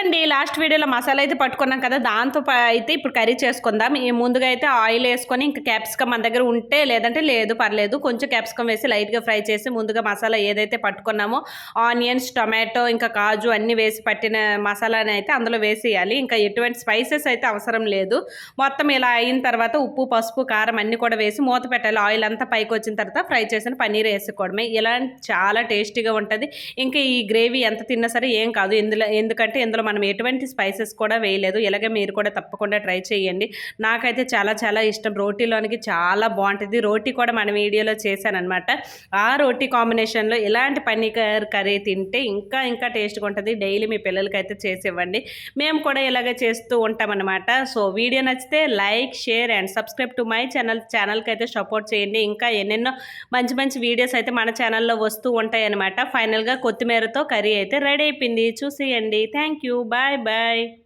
అండి లాస్ట్ వీడియోలో మసాలా అయితే పట్టుకున్నాం కదా దాంతో అయితే ఇప్పుడు కర్రీ చేసుకుందాం. ఈ ముందుగా అయితే ఆయిల్ వేసుకొని ఇంకా క్యాప్సికమ్ మన దగ్గర ఉంటే లేదంటే లేదు పర్లేదు కొంచెం క్యాప్సికమ్ వేసి లైట్గా ఫ్రై చేసి ముందుగా మసాలా ఏదైతే పట్టుకున్నామో ఆనియన్స్ టొమాటో ఇంకా కాజు అన్ని వేసి పట్టిన మసాలాని అయితే అందులో వేసేయాలి. ఇంకా ఎటువంటి స్పైసెస్ అయితే అవసరం లేదు. మొత్తం ఇలా అయిన తర్వాత ఉప్పు పసుపు కారం అన్ని కూడా వేసి మూత పెట్టాలి. ఆయిల్ అంతా పైకి వచ్చిన తర్వాత ఫ్రై చేసిన పన్నీర్ వేసుకోవడమే. ఇలా చాలా టేస్టీగా ఉంటుంది. ఇంకా ఈ గ్రేవీ ఎంత తిన్నా సరే ఏం కాదు. ఇందులో ఎందుకంటే ఇందులో మనం ఎటువంటి స్పైసెస్ కూడా వేయలేదు. ఇలాగే మీరు కూడా తప్పకుండా ట్రై చేయండి. నాకైతే చాలా చాలా ఇష్టం. రోటీలోనికి చాలా బాగుంటుంది. రోటీ కూడా మన వీడియోలో చేశానమాట ఆ రోటీ కాంబినేషన్లో ఇలాంటి పన్నీర్ కర్రీ తింటే ఇంకా ఇంకా టేస్ట్గా ఉంటుంది. డైలీ మీ పిల్లలకి అయితే చేసివ్వండి. మేము కూడా ఇలాగే చేస్తూ ఉంటామన్నమాట. సో వీడియో నచ్చితే like share and subscribe to my channel ఛానల్కి అయితే సపోర్ట్ చేయండి. ఇంకా ఎన్నెన్నో మంచి మంచి వీడియోస్ అయితే మన ఛానల్లో వస్తూ ఉంటాయి అనమాట ఫైనల్గా కొత్తిమీరతో కర్రీ అయితే రెడీ అయిపోయింది. చూసేయండి. Thank you you. Bye bye.